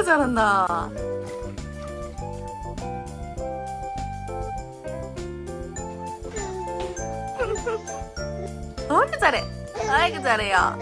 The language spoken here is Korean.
되게 잘한다. 아이고 잘해. 아이고 그 잘해요.